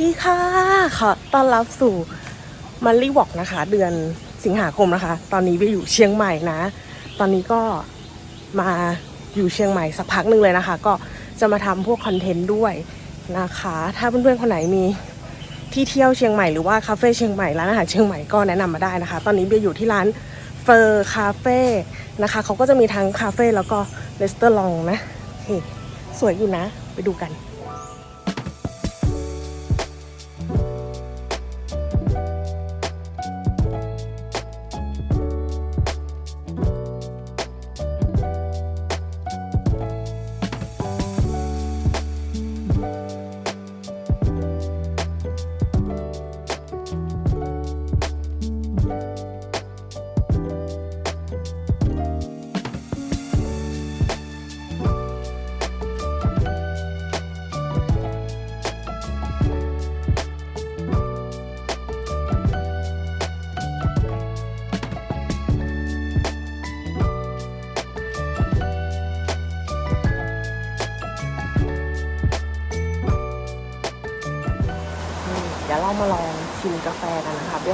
ดีค่ะขอต้อนรับสู่มันลี่วอกนะคะ เดือนสิงหาคมนะคะ ตอนนี้ไปอยู่เชียงใหม่นะ ตอนนี้ก็มาอยู่เชียงใหม่สักพักหนึ่งเลยนะคะ ก็จะมาทำพวกคอนเทนต์ด้วยนะคะ ถ้าเพื่อนๆคนไหนมีที่เที่ยวเชียงใหม่หรือว่าคาเฟ่เชียงใหม่ร้านอาหารเชียงใหม่ก็แนะนำมาได้นะคะ ตอนนี้เบียร์อยู่ที่ร้านเฟอร์คาเฟ่นะคะเขาก็จะมีทั้งคาเฟ่แล้วก็เลสเตอร์ลองนะสวยอยู่นะ ไปดูกัน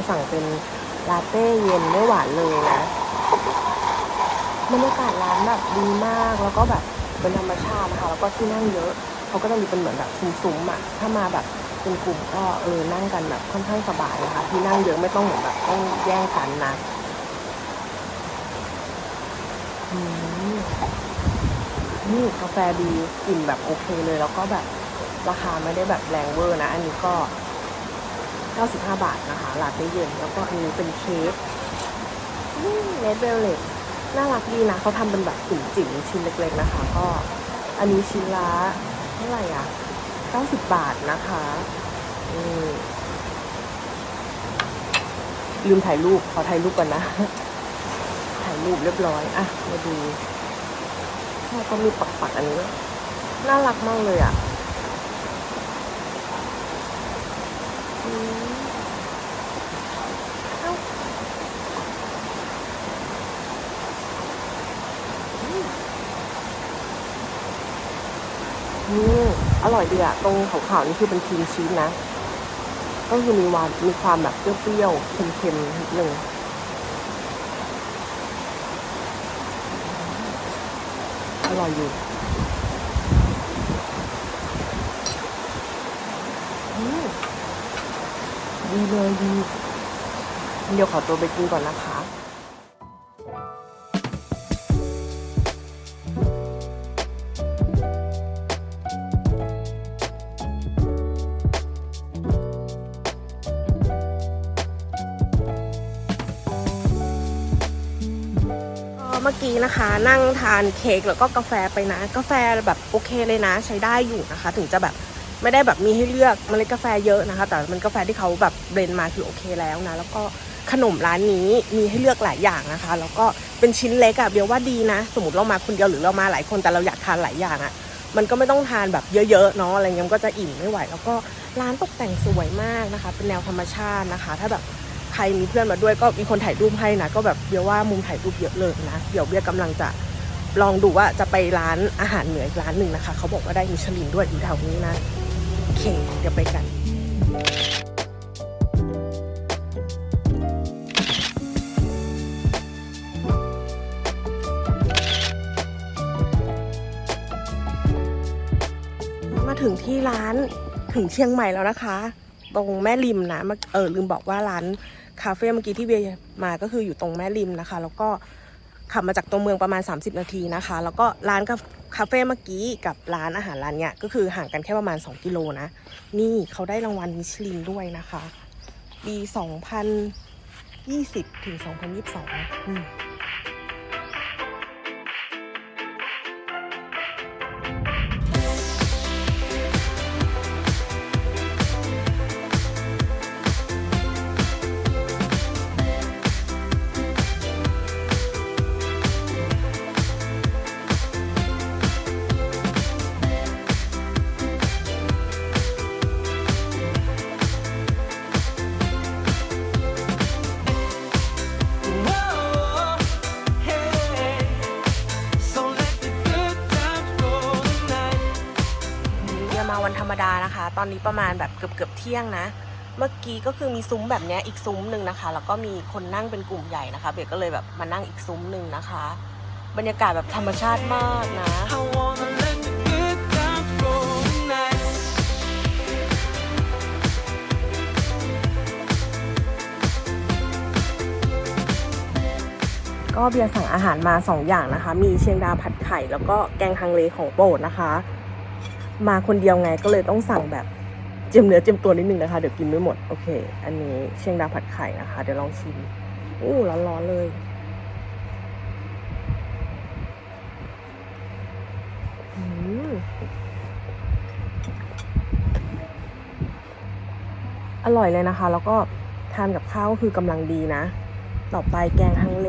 สั่งเป็นลาเต้เย็นไม่หวานเลยนะบรรยากาศร้านแบบดีมากแล้วก็แบบเป็นธรรมชาตินะคะแล้วก็ที่นั่งเยอะเขาก็จะมีเป็นเหมือนแบบซุ้มๆอะถ้ามาแบบเป็นกลุ่มก็เออนั่งกันแบบค่อนข้างสบายนะคะที่นั่งเยอะไม่ต้องเหมือนแบบต้องแย่งกันนะนี่กาแฟดีกลิ่นแบบโอเคเลย แล้วก็แบบราคาไม่ได้แบบแรงเวอร์นะ อันนี้ก็ 95 บาทนะคะลาเต้เย็นแล้วก็อันนี้เป็นเค้กเนสเบลเลตน่ารักดีนะเขาทำเป็นแบบจิ๋วจิ๋วๆชิ้นเล็กๆนะคะ ก็อันนี้ชิ้นละเท่าไหร่อะ 90 บาทนะคะลืมถ่ายรูปขอถ่ายรูปก่อนนะ ถ่ายรูปเรียบร้อย อะ มาดูเขาก็มีปักๆอันนี้ น่ารักมากเลยอะ อืมเอ้าอืมอืม อร่อยดีอะตรงขาวๆนี่คือเป็นครีมชีสนะ ก็คือมีหวานมีความแบบเปรี้ยวๆเค็มๆนิดนึงอร่อยอยู่ดีเลยดี เดี๋ยวขอตัวไปกินก่อนนะคะ มื่อกี้นะคะ นั่งทานเค้กแล้วก็กาแฟไปนะ กาแฟแบบโอเคเลยนะ ใช้ได้อยู่นะคะ ถึงจะแบบไม่ได้แบบมีให้เลือกเมล็ดกาแฟเยอะนะคะ แต่มันกาแฟที่เขาแบบเบรนมาคือโอเคแล้วนะ แล้วก็ขนมร้านนี้มีให้เลือกหลายอย่างนะคะ แล้วก็เป็นชิ้นเล็กอะเบียวว่าดีนะ สมมติเรามาคนเดียวหรือเรามาหลายคนแต่เราอยากทานหลายอย่างอะมันก็ไม่ต้องทานแบบเยอะๆเนาะอะไรเงี้ยมันก็จะอิ่มไม่ไหว แล้วก็ร้านตกแต่งสวยมากนะคะ เป็นแนวธรรมชาตินะคะ ถ้าแบบ ใครมีเพื่อนมาด้วยก็มีคนถ่ายรูปให้นะ ก็แบบเบียว่ามุมถ่ายรูปเยอะเลยนะเดี๋ยวเบียร์กำลังจะลองดูว่าจะไปร้านอาหารเหนืออีกร้านหนึ่งนะคะ เขาบอกว่าได้มิชลินด้วยอยู่แถวนี้นะโอเค เดี๋ยวไปกันมาถึงที่ร้านถึงเชียงใหม่แล้วนะคะ ตรงแม่ริมนะมาเออลืมบอกว่าร้าน คาเฟ่เมื่อกี้ที่เบียมาก็คืออยู่ตรงแม่ริมนะคะ แล้วก็ขับมาจากตัวเมืองประมาณ 30 นาทีนะคะ แล้วก็ร้านกาคาเฟ่เมื่อกี้กับร้านอาหารร้านเนี้ยก็คือห่างกันแค่ประมาณ 2 กิโลนะ นี่เขาได้รางวัลมิชลินด้วยนะคะปี 2020 ถึง 2022นะอืม อนนี้ประมาณแบบเกือบเกือบๆเที่ยงนะ เมื่อกี้ก็คือมีซุ้มแบบเนี้ยอีกซุ้มหนึ่งนะคะ แล้วก็มีคนนั่งเป็นกลุ่มใหญ่นะคะ เบลก็เลยแบบมานั่งอีกซุ้มหนึ่งนะคะ บรรยากาศแบบธรรมชาติมากนะ I wanna let the good times roll tonight. ก็เบียร์สั่งอาหารมา 2 อย่างนะคะ มีเชียงดาผัดไข่ แล้วก็แกงฮังเลของโปรดนะคะ มาคนเดียวไงก็เลยต้องสั่งแบบเจียมเนื้อเจียมตัวนิดนึงนะคะ เดี๋ยวกินไม่หมด โอเค อันนี้เชียงดาวผัดไข่นะคะ เดี๋ยวลองชิมอู้ร้อนๆเลยอืมอร่อยเลยนะคะ แล้วก็ทานกับข้าวก็คือกำลังดีนะ ต่อไปแกงฮังเล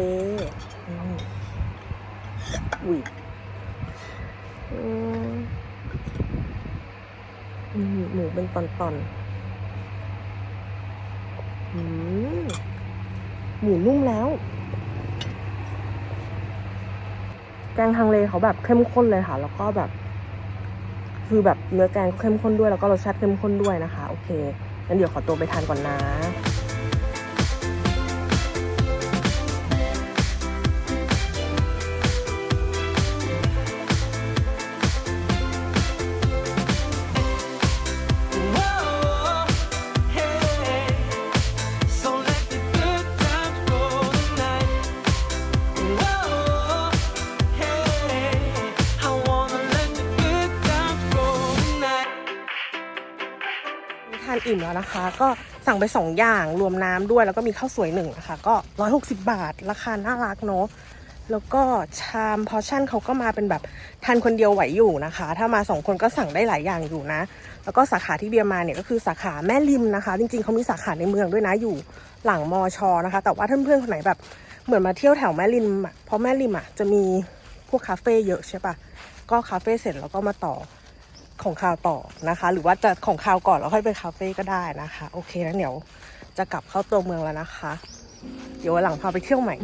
อุ้ยอืม หมูเป็นตอนๆอืมหมูนุ่มแล้ว แกงทางเลเขาแบบเข้มข้นเลยค่ะ แล้วก็แบบ คือแบบเนื้อแกงเข้มข้นด้วย แล้วก็รสชาติเข้มข้นด้วยนะคะ โอเคงั้นเดี๋ยวขอตัวไปทานก่อนนะ อิ่มแล้วนะคะ ก็สั่งไป 2 อย่างรวมน้ำด้วย แล้วก็มีข้าวสวยหนึ่งนะคะก็ 160 บาท ราคาน่ารักเนาะแล้วก็ชามพอชั่นเขาก็มาเป็นแบบทานคนเดียวไหวอยู่นะคะ ถ้ามา 2 คนก็สั่งได้หลายอย่างอยู่นะ แล้วก็สาขาที่เบียร์มาเนี่ยก็คือสาขาแม่ริมนะคะ จริงๆเขามีสาขาในเมืองด้วยนะอยู่หลังมอชอนะคะ แต่ว่าเพื่อนๆคนไหนแบบเหมือนมาเที่ยวแถวแม่ริมเพราะแม่ริมอะจะมีพวกคาเฟ่เยอะใช่ปะก็คาเฟ่เสร็จแล้วก็มาต่อ ของข่าวต่อนะคะ หรือว่าจะของข่าวก่อนแล้วค่อยไปคาเฟ่ก็ได้นะคะ โอเคนะเดี๋ยวจะกลับเข้าตัวเมืองแล้วนะคะ เดี๋ยววันหลังพาไปเที่ยวใหม่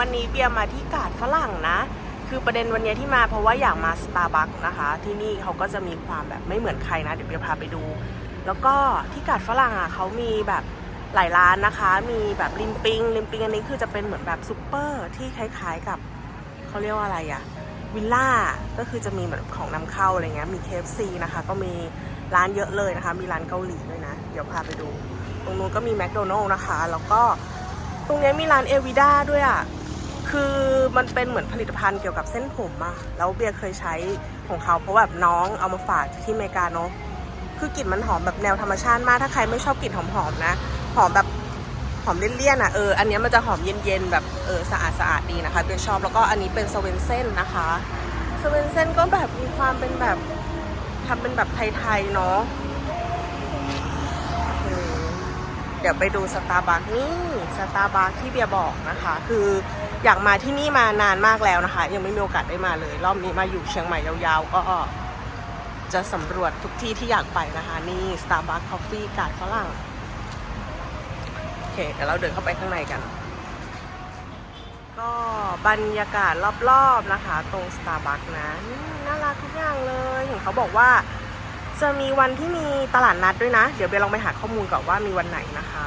วันนี้เบียร์มาที่กาดฝรั่งนะ คือประเด็นวันนี้ที่มาเพราะว่าอยากมาสตาร์บัคนะคะ ที่นี่เขาก็จะมีความแบบไม่เหมือนใครนะ เดี๋ยวเบียร์พาไปดู แล้วก็ที่กาดฝรั่งอะเขามีแบบหลายร้านนะคะ มีแบบริมปิงริมปิงอันนี้คือจะเป็นเหมือนแบบซูเปอร์ที่คล้ายๆกับเขาเรียกว่าอะไรอะวิลล่าก็คือจะมีเหมือนของนำเข้าอะไรเงี้ยมี KFC นะคะ ก็มีร้านเยอะเลยนะคะ มีร้านเกาหลีด้วยนะ เดี๋ยวพาไปดู ตรงนู้นก็มีแมคโดนัลล์นะคะ แล้วก็ตรงนี้มีร้านเอวิด้าด้วยอะ คือมันเป็นเหมือนผลิตภัณฑ์เกี่ยวกับเส้นผมอะแล้วเบียร์เคยใช้ของเขาเพราะแบบน้องเอามาฝากที่อเมริกาเนาะคือกลิ่นมันหอมแบบแนวธรรมชาติมากถ้าใครไม่ชอบกลิ่นหอมๆนะ หอมแบบหอมเลี่ยนๆอะเอออันนี้มันจะหอมเย็นๆแบบเออสะอาดสะอาดๆดีนะคะเบียร์ชอบแล้วก็อันนี้เป็นสเวนเซ่นนะคะสเวนเซ่นก็แบบมีความเป็นแบบทำเป็นแบบไทยๆเนาะเออ เดี๋ยวไปดูสตาร์บัคนี่สตาร์บัคที่เบียบอกนะคะ คืออยากมาที่นี่มานานมากแล้วนะคะ ยังไม่มีโอกาสได้มาเลย รอบนี้มาอยู่เชียงใหม่ยาวๆ ก็จะสำรวจทุกที่ที่อยากไปนะคะ นี่ Starbucks Coffee กาดฝรั่งโอเคเดี๋ยวเราเดินเข้าไปข้างในกัน ก็บรรยากาศรอบๆนะคะ ตรง Starbucks นะนี่น่ารักทุกอย่างเลยเห็นเขาบอกว่า จะมีวันที่มีตลาดนัดด้วยนะ เดี๋ยวเบลลองไปหาข้อมูลก่อนว่ามีวันไหนนะคะ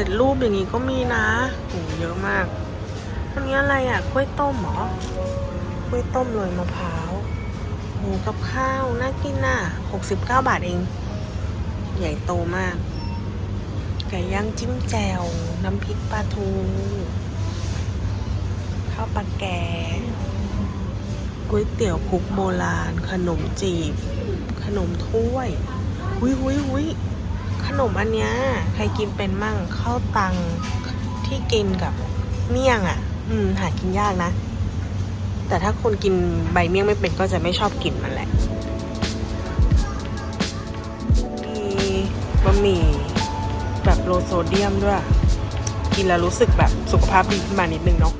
ร็จรูปอย่างนี้ก็มีนะโหเยอะมาก อันนี้อะไรอะกล้วยต้มเหรอกล้วยต้มโรยมะพร้าวหมูกับข้าว น่ากินน่ะ69 บาทเอง ใหญ่โตมากไก่ย่างจิ้มแจ่ว น้ำพริกปลาทู ข้าวปลาแกก๋วยเตี๋ยวคุกโบราณ ขนมจีบ ขนมถ้วย หุยหุยหุย ขนมอันเนี้ยใครกินเป็นมั่งข้าวตังที่กินกับเมี่ยงอะ่ะ อืม หากินยากนะ แต่ถ้าคนกินใบเมี่ยงไม่เป็นก็จะไม่ชอบกินมันแหละมีบะหมี่แบบโลโซเดียมด้วย กินแล้วรู้สึกแบบสุขภาพดีขึ้นมานิดนึงเนาะ